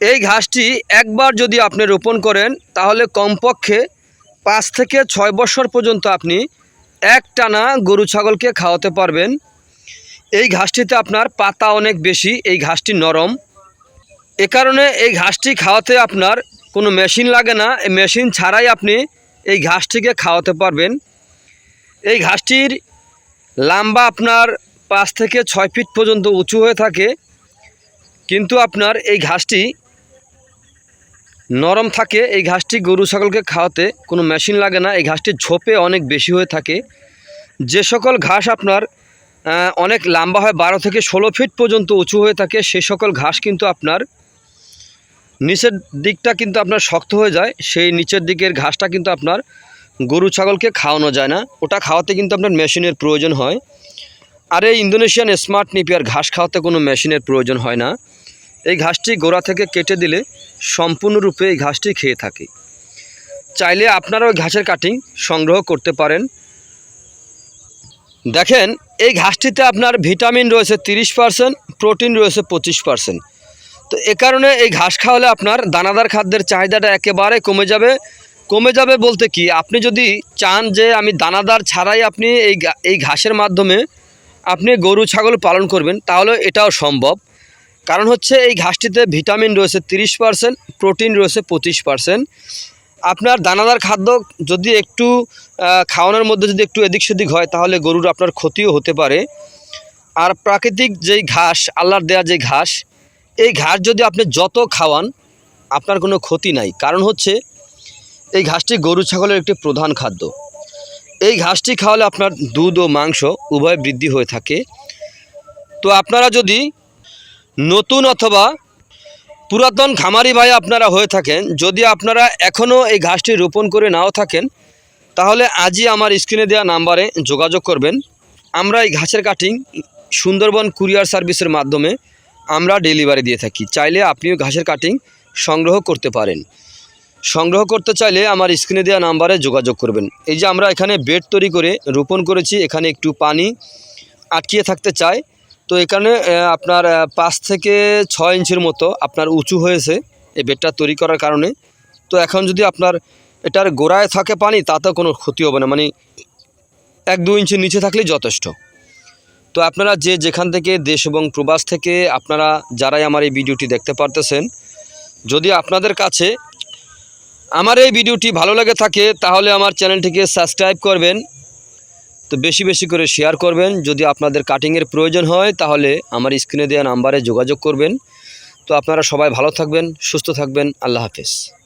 এই ঘাসটি একবার যদি আপনি রোপণ করেন, তাহলে কমপক্ষে পাঁচ থেকে ছয় বছর পর্যন্ত আপনি এক টানা গরু ছাগলকে খাওয়াতে পারবেন। এই ঘাসটিতে আপনার পাতা অনেক বেশি, এই ঘাসটি নরম। এ কারণে এই ঘাসটি খাওয়াতে আপনার কোনো মেশিন লাগে না, এই মেশিন ছাড়াই আপনি এই ঘাসটিকে খাওয়াতে পারবেন। এই ঘাসটির লাম্বা আপনার পাঁচ থেকে ছয় ফিট পর্যন্ত উঁচু হয়ে থাকে। কিন্তু আপনার এই ঘাসটি নরম থাকে, এই ঘাসটি গরু ছাগলকে খাওয়াতে কোনো মেশিন লাগে না। এই ঘাসটির ঝোপে অনেক বেশি হয়ে থাকে। যে সকল ঘাস আপনার অনেক লম্বা হয়, বারো থেকে ষোলো ফিট পর্যন্ত উঁচু হয়ে থাকে, সে সকল ঘাস কিন্তু আপনার নিচের দিকটা কিন্তু আপনার শক্ত হয়ে যায়। সেই নিচের দিকের ঘাসটা কিন্তু আপনার গরু ছাগলকে খাওয়ানো যায় না। ওটা খাওয়াতে কিন্তু আপনার মেশিনের প্রয়োজন হয়। আর এই ইন্দোনেশিয়ান স্মার্ট নিপিয়ার ঘাস খাওয়াতে কোনো মেশিনের প্রয়োজন হয় না। এই ঘাসটি গোড়া থেকে কেটে দিলে সম্পূর্ণরূপে এই ঘাসটি খেয়ে থাকে। চাইলে আপনারা ওই ঘাসের কাটিং সংগ্রহ করতে পারেন। দেখেন, এই ঘাসটিতে আপনার ভিটামিন রয়েছে তিরিশ পার্সেন্ট, প্রোটিন রয়েছে পঁচিশ পার্সেন্ট। তো এ কারণে এই ঘাস খাওয়ালে আপনার দানাদার খাদ্যের চাহিদাটা একেবারে কমে যাবে। কমে যাবে বলতে কি, আপনি যদি চান যে আমি দানাদার ছাড়াই আপনি এই এই ঘাসের মাধ্যমে আপনি গরু, ছাগল পালন করবেন, তাহলে এটাও সম্ভব। কারণ হচ্ছে এই ঘাসটিতে ভিটামিন রয়েছে তিরিশ পার্সেন্ট, প্রোটিন রয়েছে পঁচিশ পার্সেন্ট। আপনার দানাদার খাদ্য যদি একটু খাওয়ানোর মধ্যে যদি একটু এদিক সেদিক হয়, তাহলে গরুর আপনার ক্ষতিও হতে পারে। আর প্রাকৃতিক যেই ঘাস, আল্লাহর দেয়া যে ঘাস, এই ঘাস যদি আপনি যত খাওয়ান, আপনার কোনো ক্ষতি নাই। কারণ হচ্ছে, এই ঘাসটি গরু ছাগলের একটি প্রধান খাদ্য। এই ঘাসটি খাওয়ালে আপনার দুধ ও মাংস উভয় বৃদ্ধি হয়ে থাকে। তো আপনারা যদি নতুন অথবা পুরাতন খামারি ভাই আপনারা হয়ে থাকেন। যদি আপনারা এখনও এই ঘাসটি রোপণ করে নাও থাকেন, তাহলে আজই আমার স্ক্রিনে দেওয়া নাম্বারে যোগাযোগ করবেন। আমরা এই ঘাসের কাটিং সুন্দরবন কুরিয়ার সার্ভিসের মাধ্যমে আমরা ডেলিভারি দিয়ে থাকি। চাইলে আপনিও ঘাসের কাটিং সংগ্রহ করতে পারেন। সংগ্রহ করতে চাইলে আমার স্ক্রিনে দেওয়া নাম্বারে যোগাযোগ করবেন। এই যে আমরা এখানে বেড তৈরি করে রোপণ করেছি, এখানে একটু পানি আটকিয়ে থাকতে চায়। তো এখানে আপনার পাঁচ থেকে ছয় ইঞ্চির মতো আপনার উঁচু হয়েছে এই বেডটা তৈরি করার কারণে। তো এখন যদি আপনার এটার গোড়ায় থাকে পানি, তাতেও কোনো ক্ষতি হবে না মানে এক দু ইঞ্চি নিচে থাকলেই যথেষ্ট। তো আপনারা যে যেখান থেকে দেশ এবং প্রবাস থেকে আপনারা যারাই আমার এই ভিডিওটি দেখতে পারতেছেন, যদি আপনাদের কাছে আমার এই ভিডিওটি ভালো লাগে থাকে, তাহলে আমার চ্যানেলটিকে সাবস্ক্রাইব করবেন তো বেশি বেশি করে শেয়ার করবেন। যদি আপনাদের কাটিংয়ের প্রয়োজন হয়, তাহলে আমার স্ক্রিনে দেওয়া নাম্বারে যোগাযোগ করবেন। তো আপনারা সবাই ভালো থাকবেন, সুস্থ থাকবেন। আল্লাহ হাফেজ।